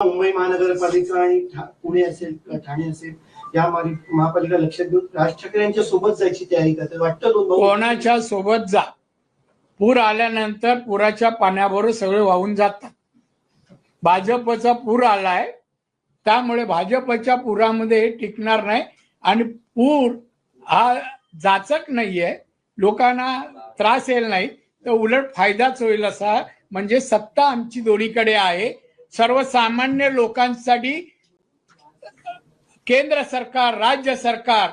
मुंबई महानगरपालिका आणि पुणे असेल किंवा ठाणे असेल या महापालिका लक्षात घेऊन राज ठाकरे यांच्या सोबत जायची तयारी करते वाटतं कोणाच्या सोबत जा? पूर आल्यानंतर पुराच्या पाण्याबरोबर सगळे वाहून जातात. भाजपचा पूर आलाय त्यामुळे भाजपच्या पुरामध्ये टिकणार नाही आणि पूर हा जाचक नाहीये. लोकांना त्रास येईल नाही तर उलट फायदाच होईल असा म्हणजे सत्ता आमची दोन्हीकडे आहे. सर्वसामान्य लोकांसाठी केंद्र सरकार राज्य सरकार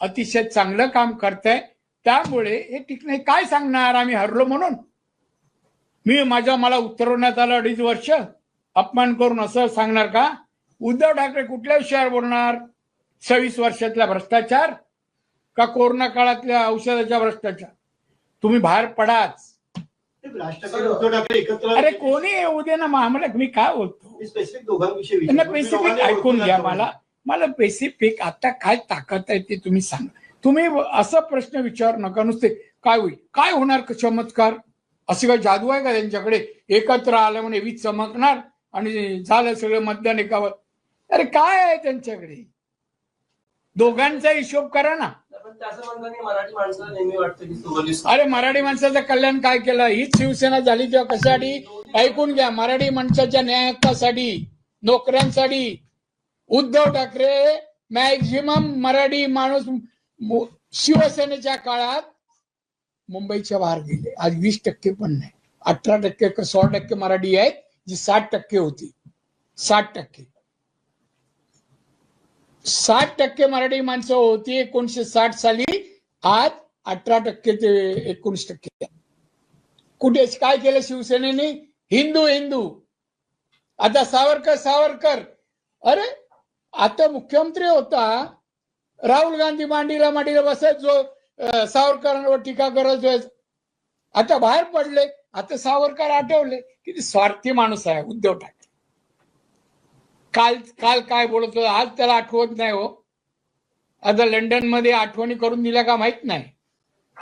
अतिशय चांगलं काम करतंय. त्यामुळे हे ठीक नाही काय सांगणार आम्ही हरलो म्हणून? मी माझ्या मला उत्तरवण्यात आलं अडीच वर्ष. अपमान करून असं सांगणार का? उद्धव ठाकरे कुठल्या विषयावर बोलणार? सव्वीस वर्षातला भ्रष्टाचार का कोरोना काळातल्या औषधाच्या भ्रष्टाचार? तुम्ही बाहेर पडाच. अरे कोणी येऊ दे ना मग आम्हाला मी काय बोलतो? स्पेसिफिक दोघांविषयी ऐकून घ्या मला. मला पेसिफिक आता काय ताकद आहे ते तुम्ही सांगा. तुम्ही असं प्रश्न विचार नका नुसते. काय होईल? काय होणार क- चमत्कार? अशी काय जादू आहे का त्यांच्याकडे? एकत्र आलं म्हणे वीज चमकणार आणि झालं सगळं मतदान एकावर. अरे काय आहे त्यांच्याकडे? दोघांचा हिशोब करा ना. अरे मराठी माणसाचं कल्याण काय केलं? हीच शिवसेना झाली तेव्हा कशासाठी? ऐकून घ्या मराठी माणसाच्या न्याय हक्कासाठी नोकऱ्यांसाठी. उद्धव ठाकरे मॅक्झिमम मराठी माणूस शिवसेनेच्या काळात मुंबईच्या बाहेर गेले. आज वीस टक्के पण नाही. अठरा टक्के सोळा टक्के मराठी आहेत जी साठ टक्के होती. साठ टक्के. साठ टक्के मराठी माणसं होती एकोणीशे साठ साली. आज अठरा टक्के ते एकोणीस टक्के. कुठे काय केलं शिवसेनेने? हिंदू हिंदू. आता सावरकर सावरकर. अरे आता मुख्यमंत्री होता. राहुल गांधी मांडीला मांडीला बसत जो सावरकरांवर टीका करत आता बाहेर पडले. आता सावरकर आठवले. किती स्वार्थी माणूस आहे उद्धव ठाकरे. काल काल काय बोलत होता आज त्याला आठवत नाही हो. आता लंडनमध्ये आठवणी करून दिल्या का माहीत नाही.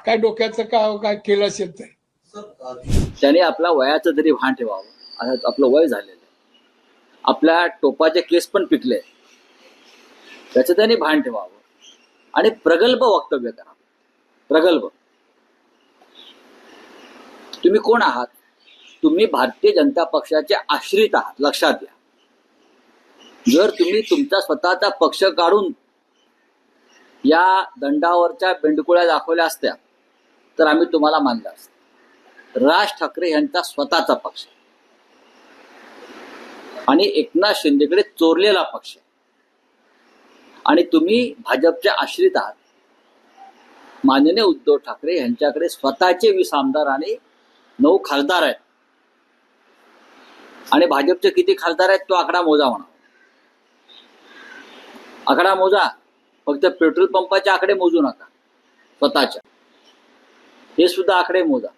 काय डोक्याचं काय काय केलं असेल तर त्याने आपला वयाचं तरी भान ठेवावं आता आपलं वय झालेलं आहे. आपल्या टोपाचे केस पण पिकले. त्याचं त्याने भान ठेवावं. आणि प्रगल्भ वक्तव्य करावं प्रगल्भ. तुम्ही कोण आहात? तुम्ही भारतीय जनता पक्षाचे आश्रित आहात लक्षात घ्या. जर तुम्ही तुमचा स्वतःचा पक्ष काढून या दंडावरच्या बेंडकुळ्या दाखवल्या असत्या तर आम्ही तुम्हाला मानलं असत. राज ठाकरे यांचा स्वतःचा पक्ष. आणि एकनाथ शिंदेकडे चोरलेला पक्ष. आणि तुम्ही भाजपचे आश्रित आहात. माननीय उद्धव ठाकरे यांच्याकडे स्वतःचे वीस आमदार आणि नऊ खासदार आहेत. आणि भाजपचे किती खासदार आहेत तो आकडा मोजा म्हणा. आकडा मोजा. फक्त पेट्रोल पंपाचे आकडे मोजू नका. स्वतःच्या. हे सुद्धा आकडे मोजा.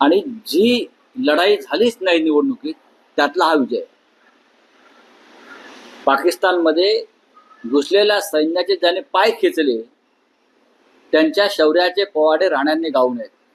आणि जी लढाई झालीच नाही निवडणुकीत त्यातला हा विजय. पाकिस्तानमध्ये घुसलेल्या सैन्याचे ज्याने पाय खेचले त्यांच्या शौर्याचे पोवाडे राण्यांनी गाऊ नयेत.